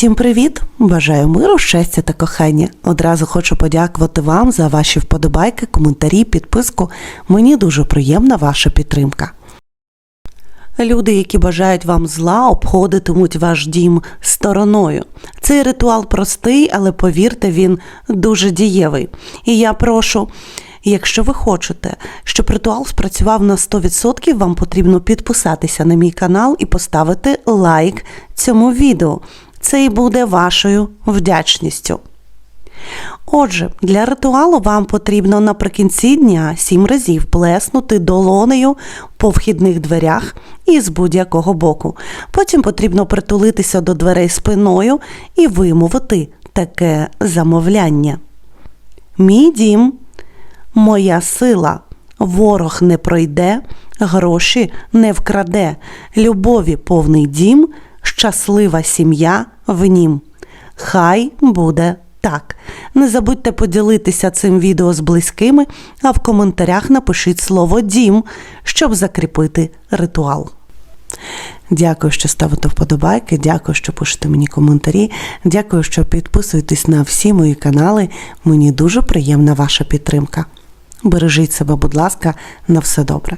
Всім привіт! Бажаю миру, щастя та кохання. Одразу хочу подякувати вам за ваші вподобайки, коментарі, підписку. Мені дуже приємна ваша підтримка. Люди, які бажають вам зла, обходитимуть ваш дім стороною. Цей ритуал простий, але повірте, він дуже дієвий. І я прошу, якщо ви хочете, щоб ритуал спрацював на 100%, вам потрібно підписатися на мій канал і поставити лайк цьому відео. Це і буде вашою вдячністю. Отже, для ритуалу вам потрібно наприкінці дня сім разів плеснути долонею по вхідних дверях і з будь-якого боку. Потім потрібно притулитися до дверей спиною і вимовити таке замовляння. Мій дім, моя сила, ворог не пройде, гроші не вкраде, любові повний дім, щаслива сім'я в нім. Хай буде так. Не забудьте поділитися цим відео з близькими, а в коментарях напишіть слово дім, щоб закріпити ритуал. Дякую, що ставите вподобайки, дякую, що пишете мені коментарі, дякую, що підписуєтесь на всі мої канали. Мені дуже приємна ваша підтримка. Бережіть себе, будь ласка, на все добре.